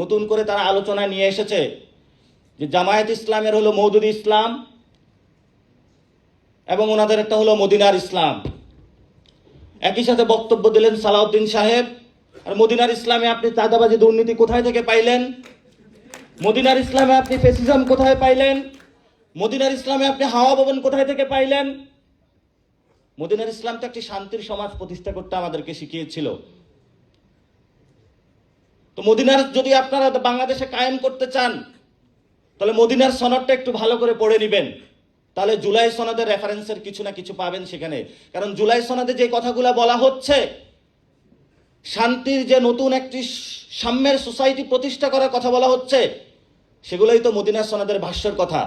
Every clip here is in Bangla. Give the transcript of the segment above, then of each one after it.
নতুন করে তারা আলোচনায় নিয়ে এসেছে যে জামায়াত ইসলামের হলো মৌদুদি ইসলাম এবং ওনাদের একটা হলো মদিনার ইসলাম। একই সাথে বক্তব্য দিলেন সালাউদ্দিন সাহেব, আর মদিনার ইসলামে আপনি চাঁদাবাজি দুর্নীতি কোথায় থেকে পাইলেন? মদিনার ইসলামে আপনি ফেসিজম কোথায় পাইলেন? মদিনার ইসলামে আপনি হাওয়া ভবন কোথায় থেকে পাইলেন? মদিনার ইসলাম তো একটি শান্তির সমাজ প্রতিষ্ঠা করতে আমাদেরকে শিখিয়েছিল। তো মদিনার যদি আপনারা বাংলাদেশে কায়েম করতে চান, তাহলে মদিনার সনদটা একটু ভালো করে পড়ে নেবেন। তাহলে জুলাই সনদের রেফারেন্সের কিছু না কিছু পাবেন সেখানে। কারণ জুলাই সনদে যে কথাগুলো বলা হচ্ছে, শান্তির যে নতুন একটি সাম্যের সোসাইটি প্রতিষ্ঠা করার কথা বলা হচ্ছে, সেগুলোই তো মদিনার সনদের ভাষ্যের কথা।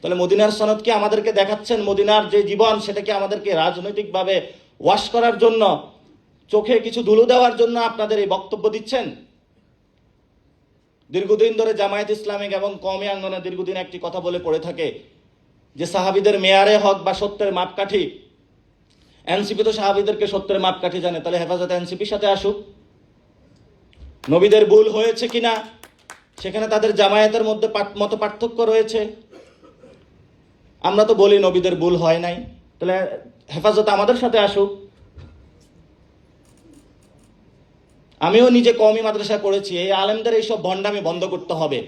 তাহলে মদিনার সনদ কি আমাদেরকে দেখাচ্ছেন? মদিনার যে জীবন সেটাকে আমাদেরকে রাজনৈতিকভাবে ওয়াশ করার জন্য, চোখে কিছু ধুলো দেওয়ার জন্য আপনাদের এই বক্তব্য দিচ্ছেন? দীর্ঘদিন ধরে জামায়াত ইসলামিক এবং কমে আঙ্গনে দীর্ঘদিন একটি কথা বলে পড়ে থাকে যে সাহাবিদের মেয়ারে হক বা সত্যের মাপকাঠি। এনসিপি তো সাহাবিদেরকে সত্যের মাপকাঠি জানে, তাহলে হেফাজত এনসিপির সাথে আসুক। নবীদের ভুল হয়েছে কিনা, সেখানে তাদের জামায়াতের মধ্যে মত পার্থক্য রয়েছে। আমরা তো বলি নবীদের ভুল হয় নাই, তাহলে হেফাজত আমাদের সাথে আসুক। আমিও নিজে কমই মাদ্রাসায় পড়েছি এই আলেমদের এইসব ভণ্ডামি বন্ধ করতে হবে।